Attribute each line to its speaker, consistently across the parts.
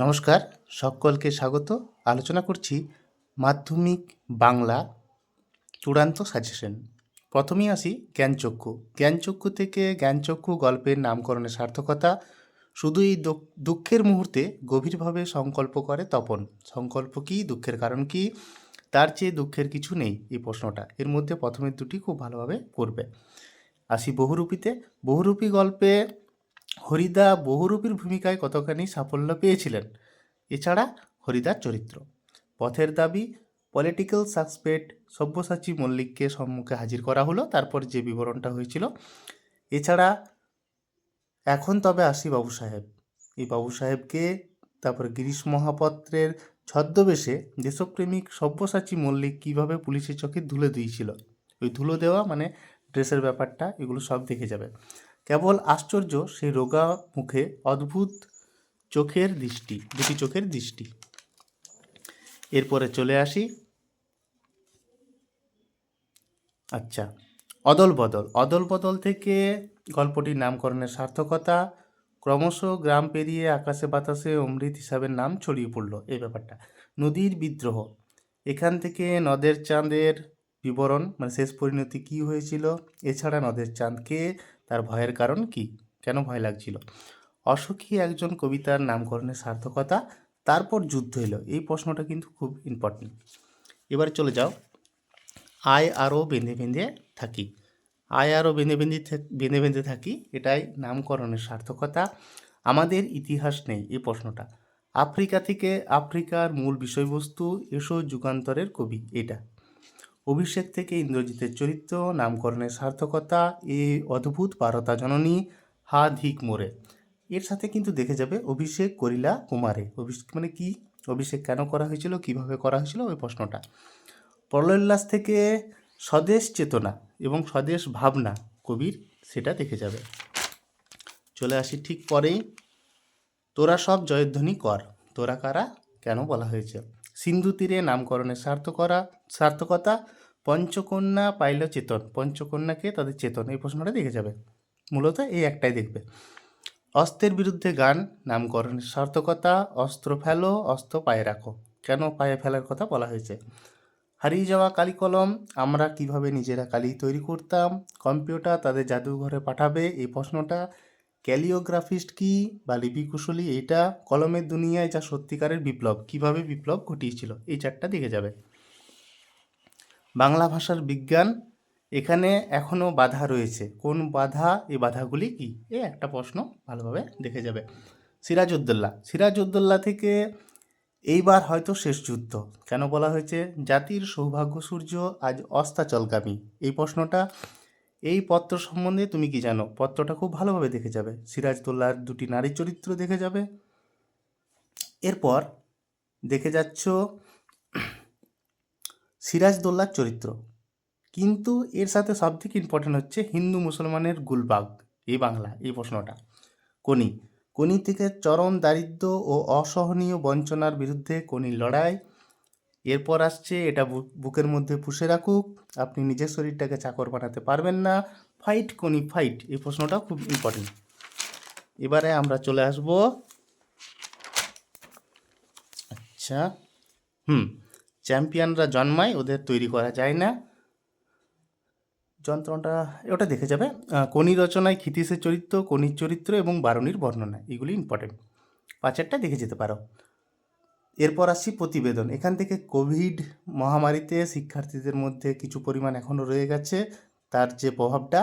Speaker 1: নমস্কার, সকলকে স্বাগত। আলোচনা করছি মাধ্যমিক বাংলা চূড়ান্ত সাজেশন প্রথমেই আসি জ্ঞানচক্ষু। জ্ঞানচক্ষু থেকে জ্ঞানচক্ষু গল্পের নামকরণের সার্থকতা, শুধু এই দুঃখ- দুঃখের মুহূর্তে গভীরভাবে সংকল্প করে তপন। সংকল্প কি, দুঃখের কারণ কি? তার চেয়ে দুঃখের কিছু নেই এই প্রশ্নটা। এর মধ্যে প্রথমের দুটি খুব ভালোভাবে করবে। আসি বহুরূপীতে। বহুরূপী গল্পে হরিদা বহুরূপীর ভূমিকায় কতখানি সাফল্য পেয়েছিলেন? এছাড়া হরিদার চরিত্র। পথের দাবি পলিটিক্যাল সাসপেক্ট সব্যসাচী মল্লিককে সম্মুখে হাজির করা হলো, তারপর যে বিবরণটা হয়েছিল। এছাড়া এখন তবে আসি বাবু সাহেব। এই বাবু সাহেবকে তারপর গিরিশ মহাপত্রের ছদ্মবেশে দেশপ্রেমিক সব্যসাচী মল্লিক কীভাবে পুলিশের চোখে ধুলে দিয়েছিল? ওই ধুলো দেওয়া মানে ড্রেসের ব্যাপারটা, এগুলো সব দেখে যাবে। কেবল আশ্চর্য সেই রোগা মুখে অদ্ভুত চোখের দৃষ্টি, দুটি চোখের দৃষ্টি। এরপরে চলে আসি। আচ্ছা অদল বদল। অদল বদল থেকে গল্পটির নামকরণের সার্থকতা ক্রমশ গ্রাম পেরিয়ে আকাশে বাতাসে অমৃত হিসাবের নাম ছড়িয়ে পড়ল এই ব্যাপারটা। নদীর বিদ্রোহ। এখান থেকে নদের চাঁদের বিবরণ মানে শেষ পরিণতি কী হয়েছিল? এছাড়া নদের চাঁদকে তার ভয়ের কারণ কি? কেন ভয় লাগছিল? অসুখী একজন কবিতার নামকরণের সার্থকতা, তারপর যুদ্ধ এলো। এই প্রশ্নটা কিন্তু খুব ইম্পর্টেন্ট এবার চলে যাও। আয় আরও বেঁধে বেঁধে থাকি। আয় আরও বেঁধে বেঁধে বেঁধে বেঁধে থাকি, এটাই নামকরণের সার্থকতা। আমাদের ইতিহাস নেই এই প্রশ্নটা। আফ্রিকা থেকে আফ্রিকার মূল বিষয়বস্তু এসো যুগান্তরের কবি, এটা। অভিষেক থেকে ইন্দ্রজিতের চরিত্র, নামকরণের সার্থকতা, এ অদ্ভুত পারতা জননী, হা ধিক মোরে। এর সাথে কিন্তু দেখে যাবে অভিষেক করিলা কুমারে। অভিষেক মানে কি? অভিষেক কেন করা হয়েছিল? কীভাবে করা হয়েছিল? ওই প্রশ্নটা। প্রলয়োল্লাস থেকে স্বদেশ চেতনা এবং স্বদেশ ভাবনা কবির সেটা দেখে যাবে। চলে আসি ঠিক পরেই। তোরা সব জয়ধ্বনি কর। তোরা কারা? কেন বলা হয়েছে? সিন্ধু তীরে নামকরণের সার্থকরা, সার্থকতা পঞ্চকন্যা পাইল চেতন। পঞ্চকন্যাকে তাদের চেতন এই প্রশ্নটা দেখে যাবে। মূলত এই একটাই দেখবে। অস্ত্রের বিরুদ্ধে গান নামকরণের সার্থকতা, অস্ত্র ফেলো, অস্ত্র পায়ে রাখো। কেন পায়ে ফেলার কথা বলা হয়েছে? হারিয়ে যাওয়া কালি কলম, আমরা কীভাবে নিজেরা কালি তৈরি করতাম? কম্পিউটার তাদের জাদুঘরে পাঠাবে, এই প্রশ্নটা। ক্যালিওগ্রাফিস্ট কি বা লিপি কুশলী এইটা? কলমের দুনিয়ায় যা সত্যিকারের বিপ্লব, কীভাবে বিপ্লব ঘটিয়েছিল? এই চারটা দেখে যাবে। বাংলা ভাষার বিজ্ঞান এখানে এখনও বাধা রয়েছে। কোন বাধা এই বাধাগুলি কি? এ একটা প্রশ্ন ভালোভাবে দেখে যাবে। সিরাজউদ্দৌলা সিরাজউদ্দৌলা থেকে এইবার হয়তো শেষ যুদ্ধ। কেন বলা হয়েছে? জাতির সৌভাগ্য সূর্য আজ অস্তাচলগামী। এই প্রশ্নটা, এই পত্র সম্বন্ধে তুমি কি জানো? পত্রটা খুব ভালোভাবে দেখে যাবে। সিরাজদৌল্লার দুটি নারী চরিত্র দেখে যাবে। এরপর দেখে যাচ্ছ সিরাজদৌল্লার চরিত্র। কিন্তু এর সাথে সবথেকে ইম্পর্টেন্ট হচ্ছে হিন্দু মুসলমানের গুলবাগ, এই বাংলা, এই প্রশ্নটা। কোনি কোনি থেকে চরম দারিদ্র ও অসহনীয় বঞ্চনার বিরুদ্ধে কোনি লড়াই। এরপর আসছে এটা বুকের মধ্যে পুষে রাখুক, আপনি নিজের শরীরটাকে চাকর বানাতে পারবেন না ফাইট কোনি ফাইট এই প্রশ্নটা খুব ইম্পর্টেন্ট এবারে আমরা চলে আসব। আচ্ছা হুম চ্যাম্পিয়নরা জন্মায়, ওদের তৈরি করা যায় না। যন্ত্রণাটা, ওটা দেখে যাবে। কোনি রচনায় ক্ষিতীশের চরিত্র কোনির চরিত্র এবং বারুণীর বর্ণনা, এগুলি ইম্পর্টেন্ট পাঁচেরটা দেখে যেতে পারো। এরপর আসছি প্রতিবেদন। এখান থেকে কোভিড মহামারীতে শিক্ষার্থীদের মধ্যে কিছু পরিমাণ এখনও রয়ে গেছে। তার যে প্রভাবটা,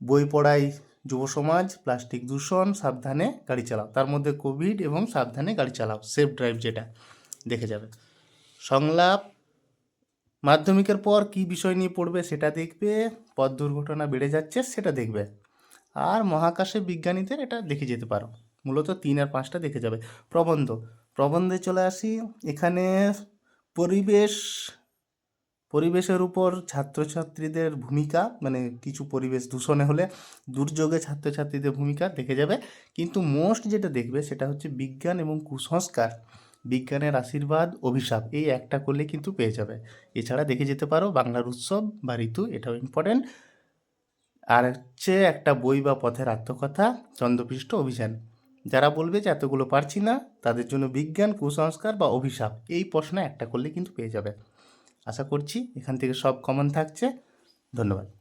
Speaker 1: বই পড়াই যুব সমাজ, প্লাস্টিক দূষণ, সাবধানে গাড়ি চালাও। তার মধ্যে কোভিড এবং সাবধানে গাড়ি চালাও, সেফ ড্রাইভ যেটা, দেখে যাবে। সংলাপ, মাধ্যমিকের পর কি বিষয় নিয়ে পড়বে সেটা দেখবে, পথ দুর্ঘটনা বেড়ে যাচ্ছে সেটা দেখবে। আর মহাকাশে বিজ্ঞানীদের এটা দেখে যেতে পারো। মূলত তিন আর পাঁচটা দেখে যাবে। প্রবন্ধ, প্রবন্ধে চলে আসি। এখানে পরিবেশ, পরিবেশের উপর ছাত্রছাত্রীদের ভূমিকা মানে কিছু পরিবেশ দূষণে হলে দুর্যোগে ছাত্রছাত্রীদের ভূমিকা দেখে যাবে। কিন্তু মোস্ট যেটা দেখবে সেটা হচ্ছে বিজ্ঞান এবং কুসংস্কার। বিজ্ঞানের আশীর্বাদ, অভিশাপ, এই একটা করলে কিন্তু পেয়ে যাবে। এছাড়া দেখে যেতে পারো, বাংলার উৎসব, বা ঋতু, এটাও ইম্পর্টেন্ট আর হচ্ছে একটা বই বা পথের আত্মকথা, চন্দ্রপৃষ্ঠ অভিযান। যারা বলবে যে এতগুলো পারছি না, তাদের জন্য বিজ্ঞান, কুসংস্কার বা অভিশাপ, এই প্রশ্ন একটা করলে কিন্তু পেয়ে যাবে। আশা করছি এখান থেকে সব কমন থাকছে। ধন্যবাদ।